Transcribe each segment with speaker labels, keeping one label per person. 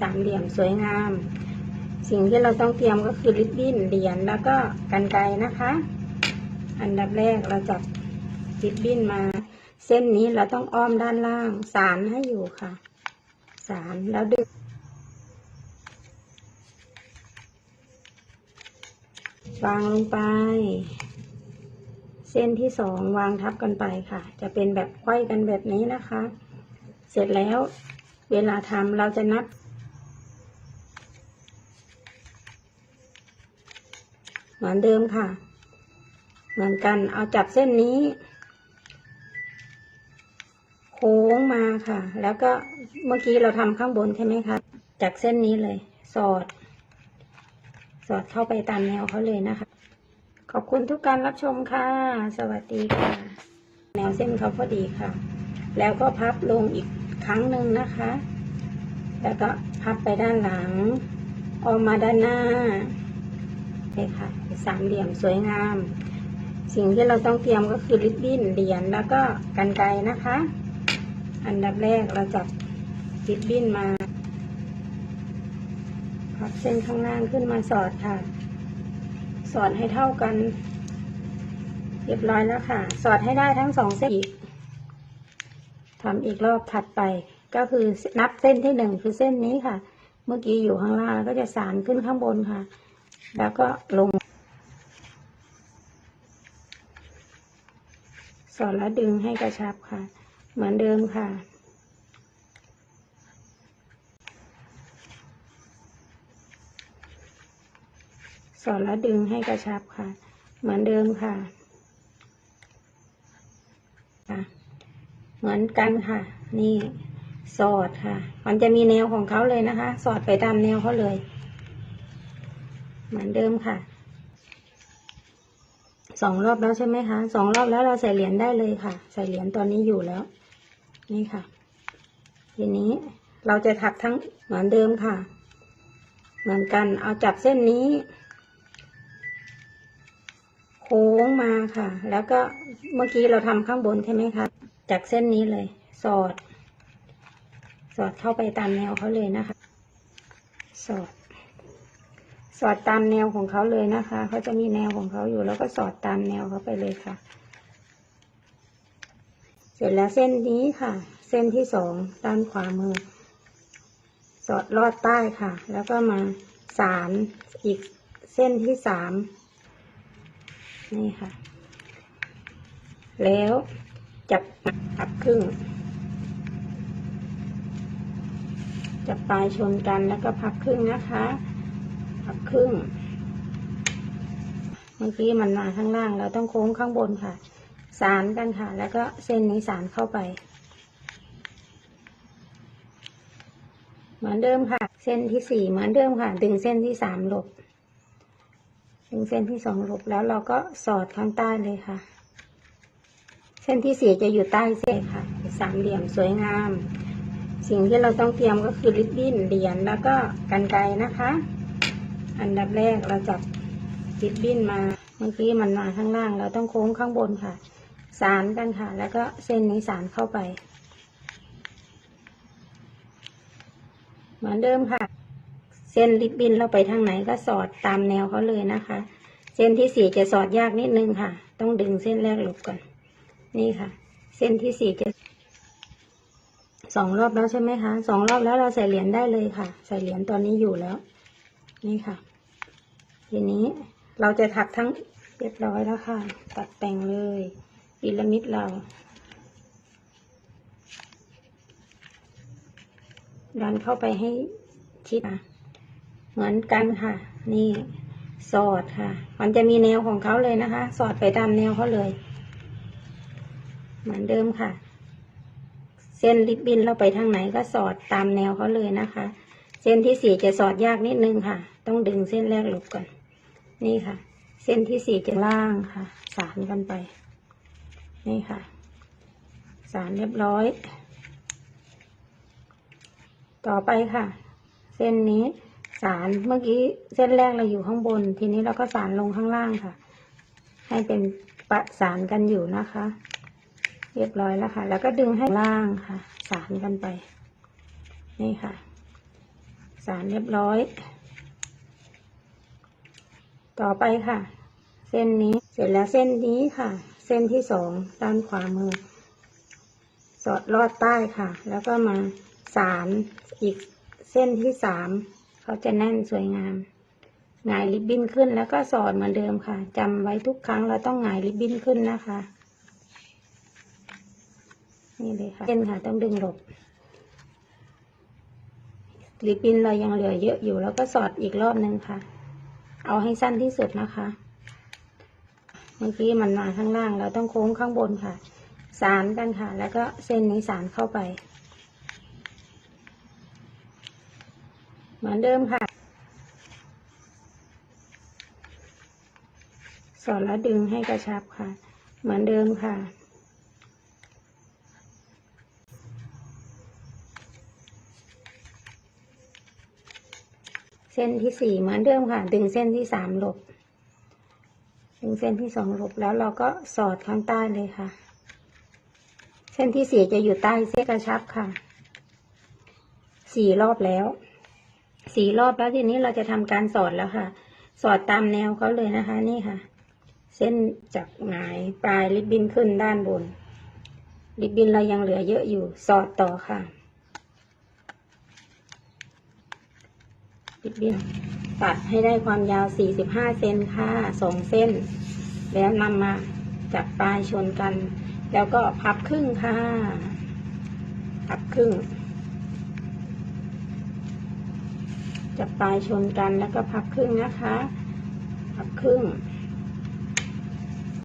Speaker 1: สามเหลี่ยมสวยงาม สิ่งที่เราต้องเตรียมก็คือริบบิ้นเหรียญแล้วก็กันไกนะคะ อันดับแรกเราจับริบบิ้นมา เส้นนี้เราต้องอ้อมด้านล่าง สารให้อยู่ค่ะ สารแล้วดึงวางลงไป เส้นที่สองวางทับกันไปค่ะ จะเป็นแบบไขว้กันแบบนี้นะคะ เสร็จแล้วเวลาทำเราจะนับ เห มือนเดิมค่ะ เหมือนกันเอาจับเส้นนี้ โค้งมาค่ะ แล้วก็เมื่อกี้เราทำข้างบนใช่ไหมคะจากเส้นนี้เลย สอด สอดเข้าไปตามแนวเขาเลยนะคะ ขอบคุณทุกการรับชมค่ะ สวัสดีค่ะ แนวเส้นเขาพอดีค่ะ แล้วก็พับลงอีกครั้งหนึ่งนะคะ แล้วก็พับไปด้านหลัง ออกมาด้านหน้าเลยค่ะ สามเหลี่ยมสวยงาม สิ่งที่เราต้องเตรียมก็คือริบบิ้นเหรียญแล้วก็กันไกนะคะ อันดับแรกเราจับริบบิ้นมาพับเส้นข้างล่างขึ้นมาสอดค่ะ สอดให้เท่ากัน เรียบร้อยแล้วค่ะ สอดให้ได้ทั้งสองเส้นอีกทำอีกรอบถัดไป ก็คือนับเส้นที่หนึ่งคือเส้นนี้ค่ะ เมื่อกี้อยู่ข้างล่างแล้วก็จะสานขึ้นข้างบนค่ะ แล้วก็ลง สอดแล้วดึงให้กระชับค่ะ เหมือนเดิมค่ะสอดแล้วดึงให้กระชับค่ะ เหมือนเดิมค่ะ เหมือนกันค่ะ นี่สอดค่ะ มันจะมีแนวของเขาเลยนะคะ สอดไปตามแนวเขาเลย เหมือนเดิมค่ะ สองรอบแล้วใช่ไหมคะสองรอบแล้วเราใส่เหรียญได้เลยค่ะ ใส่เหรียญตอนนี้อยู่แล้ว นี่ค่ะ ทีนี้เราจะถักทั้งเหมือนเดิมค่ะ เหมือนกันเอาจับเส้นนี้ โค้งมาค่ะ แล้วก็เมื่อกี้เราทำข้างบนใช่ไหมคะจากเส้นนี้เลย สอด สอดเข้าไปตามแนวเขาเลยนะคะ สอด สอดตามแนวของเขาเลยนะคะเขาจะมีแนวของเขาอยู่แล้วก็สอดตามแนวเขาไปเลยค่ะ เสร็จแล้วเส้นนี้ค่ะ เส้นที่สองด้านขวามือ สอดลอดใต้ค่ะ แล้วก็มาสารอีกเส้นที่สามนี่ค่ะ แล้วจับปักครึ่ง จับปลายชนกันแล้วก็พับครึ่งนะคะ พับครึ่งเมื่อกี้มันมาข้างล่าง เราต้องโค้งข้างบนค่ะ สารกันค่ะ แล้วก็เส้นนี้สารเข้าไป เหมือนเดิมค่ะ เส้นที่สี่เหมือนเดิมค่ะ ดึงเส้นที่สามหลบ ดึงเส้นที่สองหลบแล้วเราก็สอดข้างใต้เลยค่ะ เส้นที่สี่จะอยู่ใต้เส้นค่ะ สามเหลี่ยมสวยงาม สิ่งที่เราต้องเตรียมก็คือริบบิ้นเหรียญแล้วก็กันไกนะคะ อันดับแรกเราจับริบบิ้นมาเมื่อกี้มันมาข้างล่าง เราต้องโค้งข้างบนค่ะ สารกันค่ะ แล้วก็เส้นนี้สารเข้าไป เหมือนเดิมค่ะ เส้นริบบิ้นเราไปทางไหนก็สอดตามแนวเขาเลยนะคะ เส้นที่สี่จะสอดยากนิดนึงค่ะ ต้องดึงเส้นแรกหลบก่อน นี่ค่ะ เส้นที่สี่จะสองรอบแล้วใช่ไหมคะสองรอบแล้วเราใส่เหรียญได้เลยค่ะ ใส่เหรียญตอนนี้อยู่แล้ว นี่ค่ะ ทีนี้เราจะถักทั้งเรียบร้อยแล้วค่ะ ตัดแต่งเลยพีระมิดเรา ดันเข้าไปให้ชิดนะเหมือนกันค่ะ นี่สอดค่ะ มันจะมีแนวของเขาเลยนะคะ สอดไปตามแนวเขาเลย เหมือนเดิมค่ะ เส้นริบบิ้นเราไปทางไหนก็สอดตามแนวเขาเลยนะคะ เส้นที่สี่จะสอดยากนิดนึงค่ะ ต้องดึงเส้นแรกหลบก่อน นี่ค่ะ เส้นที่สี่จะล่างค่ะ สารกันไป นี่ค่ะ สารเรียบร้อย ต่อไปค่ะ เส้นนี้สารเมื่อกี้เส้นแรกเราอยู่ข้างบน ทีนี้เราก็สารลงข้างล่างค่ะ ให้เป็นประสานกันอยู่นะคะ เรียบร้อยแล้วค่ะ แล้วก็ดึงให้ล่างค่ะ สารกันไป นี่ค่ะ สารเรียบร้อย ต่อไปค่ะ เส้นนี้เสร็จแล้วเส้นนี้ค่ะ เส้นที่สองด้านขวามือ สอดลอดใต้ค่ะ แล้วก็มาสารอีกเส้นที่สามเขาจะแน่นสวยงามหงายริบบิ้นขึ้นแล้วก็สอดเหมือนเดิมค่ะจำไว้ทุกครั้งเราต้องหงายริบบิ้นขึ้นนะคะ นี่เลยค่ะเส้นค่ะต้องดึงหลบริบบิ้นเรายังเหลือเยอะอยู่แล้วก็สอดอีกรอบหนึ่งค่ะ เอาให้สั้นที่สุดนะคะ เมื่อกี้มันมาข้างล่าง เราต้องโค้งข้างบนค่ะ สารกันค่ะ แล้วก็เส้นนี้สารเข้าไป เหมือนเดิมค่ะ สอดแล้วดึงให้กระชับค่ะ เหมือนเดิมค่ะ เส้นที่สี่เหมือนเดิมค่ะ ดึงเส้นที่สามหลบ ดึงเส้นที่สองหลบแล้วเราก็สอดข้างใต้เลยค่ะ เส้นที่สี่จะอยู่ใต้เส้นกระชับค่ะสี่รอบแล้วสี่รอบแล้วทีนี้เราจะทำการสอดแล้วค่ะ สอดตามแนวเขาเลยนะคะ นี่ค่ะ เส้นจากหงายปลายริบบิ้นขึ้นด้านบน ริบบิ้นเรายังเหลือเยอะอยู่ สอดต่อค่ะ ริบบิ้นตัดให้ได้ความยาว 45 เซนค่ะสองเส้น แล้วนำมาจับปลายชนกัน แล้วก็พับครึ่งค่ะ พับครึ่ง จับปลายชนกันแล้วก็พับครึ่งนะคะ พับครึ่ง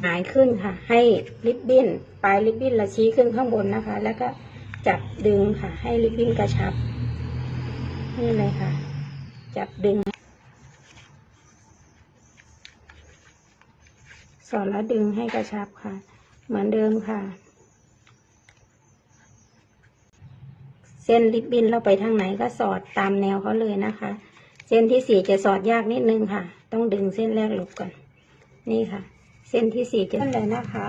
Speaker 1: หายขึ้นค่ะ ให้ริบบิ้น ปลายริบบิ้นเราชี้ขึ้นข้างบนนะคะ แล้วก็จับดึงค่ะ ให้ริบบิ้นกระชับ นี่เลยค่ะ จับดึง สอดแล้วดึงให้กระชับค่ะ เหมือนเดิมค่ะ เส้นริบบิ้นเราไปทางไหนก็สอดตามแนวเขาเลยนะคะ เส้นที่สี่จะสอดยากนิดนึงค่ะ ต้องดึงเส้นแรกหลบก่อน นี่ค่ะ เส้นที่สี่จะเส้นเลยนะคะ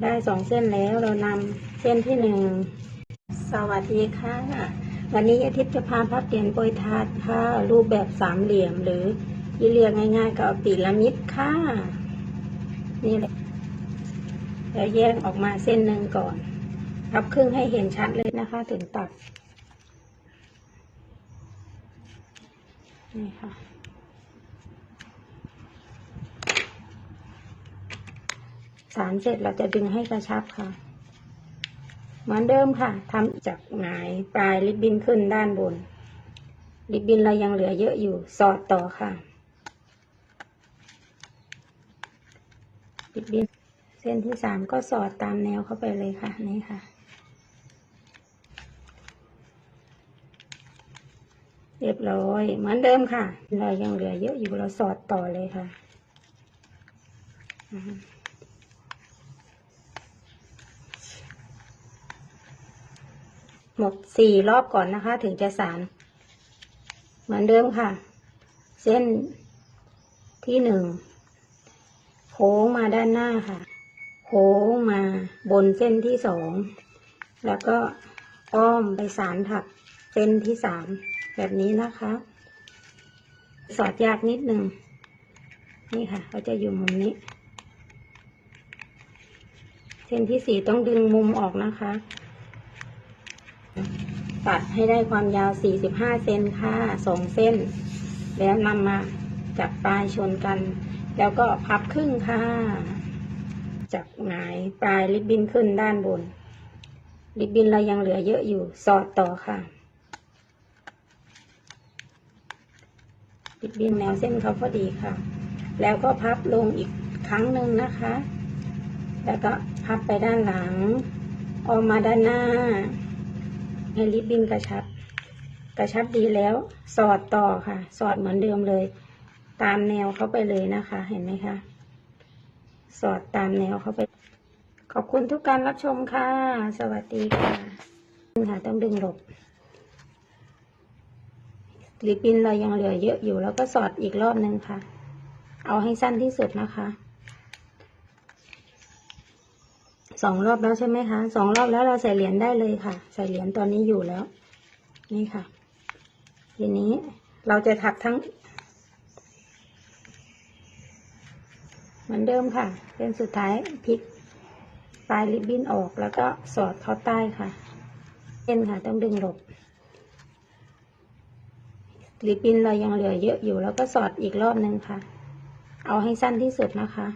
Speaker 1: ได้สองเส้นแล้วเรานำเส้นที่หนึ่งสวัสดีค่ะ วันนี้อาทิตย์จะพาพับเปลี่ยนโปรยทาดค่ะ รูปแบบสามเหลี่ยมหรือที่เรียกง่ายๆก็เอาปีระมิดค่ะ นี่แหละแล้วแยกออกมาเส้นหนึ่งก่อนพับครึ่งให้เห็นชัดเลยนะคะ ถึงตัดนี่ค่ะสารเสร็จเราจะดึงให้กระชับค่ะ เหมือนเดิมค่ะทำจากหงายปลายริบบิ้นขึ้นด้านบน ริบบิ้นเรายังเหลือเยอะอยู่สอดต่อค่ะ ริบบิ้นเส้นที่สามก็สอดตามแนวเข้าไปเลยค่ะนี่ค่ะ เรียบร้อยเหมือนเดิมค่ะ เรายังเหลือเยอะอยู่เราสอดต่อเลยค่ะอื หมดสี่รอบก่อนนะคะ ถึงจะสาร เหมือนเดิมค่ะ เส้นที่หนึ่งโค้งมาด้านหน้าค่ะ โค้งมาบนเส้นที่สองแล้วก็อ้อมไปสารถักเส้นที่สามแบบนี้นะคะ สอดยากนิดนึงนี่ค่ะเขาจะอยู่มุมนี้ เส้นที่สี่ต้องดึงมุมออกนะคะ ตัดให้ได้ความยาว 45 เซนค่ะสองเส้น แล้วนำมาจับปลายชนกัน แล้วก็พับครึ่งค่ะ จับหงายปลายริบบิ้นขึ้นด้านบน ริบบิ้นเรายังเหลือเยอะอยู่ สอดต่อค่ะ ริบบิ้นแนวเส้นเขาพอดีค่ะ แล้วก็พับลงอีกครั้งหนึ่งนะคะ แล้วก็พับไปด้านหลัง ออกมาด้านหน้า ให้ริบบิ้นกระชับ กระชับดีแล้ว สอดต่อค่ะ สอดเหมือนเดิมเลย ตามแนวเข้าไปเลยนะคะ เห็นไหมคะ สอดตามแนวเข้าไป ขอบคุณทุกการรับชมค่ะ สวัสดีค่ะค่ะต้องดึงหลบริบบิ้นเรายังเหลือเยอะอยู่แล้วก็สอดอีกรอบนึงค่ะ เอาให้สั้นที่สุดนะคะ สองรอบแล้วใช่ไหมคะสองรอบแล้วเราใส่เหรียญได้เลยค่ะ ใส่เหรียญตอนนี้อยู่แล้ว นี่ค่ะ ทีนี้เราจะถักทั้ง เหมือนเดิมค่ะเส้นสุดท้ายพลิกปลายริบบิ้นออกแล้วก็สอดเข้าใต้ค่ะเส้นค่ะ ต้องดึงหลบริบบิ้นเรายังเหลือเยอะอยู่แล้วก็สอดอีกรอบนึงค่ะ เอาให้สั้นที่สุดนะคะ